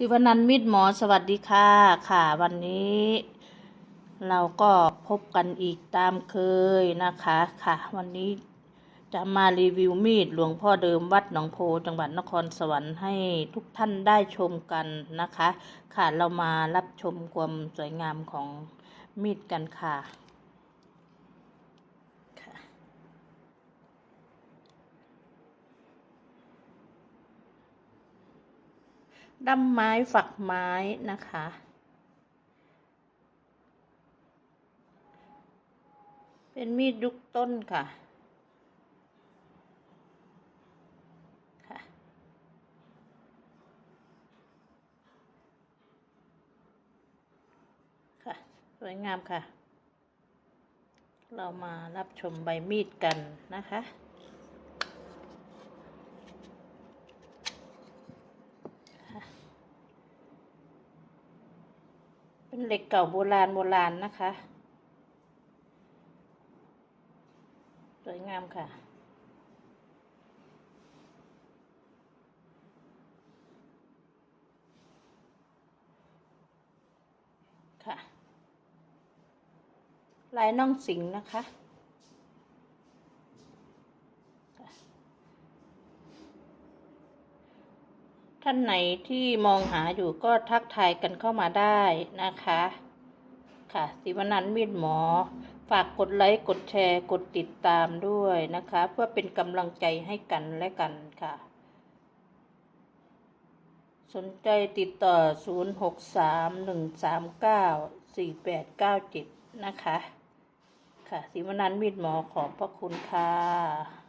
สิวนันท์มิตรหมอสวัสดีค่ะค่ะ วันนี้ เราก็พบกันอีกตามเคยนะคะค่ะ วันนี้จะมารีวิวมีดหลวงพ่อเดิมวัดหนองโพจังหวัดนครสวรรค์ให้ทุกท่านได้ชมกันนะคะ ค่ะเรามารับชมความสวยงามของมีดกันค่ะ ด้ามไม้ฝักไม้นะคะ เป็นมีดยุกต้นค่ะค่ะค่ะ สวยงามค่ะ เรามารับชมใบมีดกันนะคะ เป็นเหล็กเก่าโบราณโบราณนะคะ สวยงามค่ะ ค่ะ ลายน่องสิงนะคะ ท่านไหนที่มองหาอยู่ก็ทักทายกันเข้ามาได้นะคะ ค่ะสิวนันมีดหมอ ฝากกดไลค์กดแชร์กดติดตามด้วยนะคะ เพื่อเป็นกำลังใจให้กันและกันค่ะ สนใจติดต่อ 0631394897 นะคะ ค่ะสิวนันมีดหมอขอบพระคุณค่ะ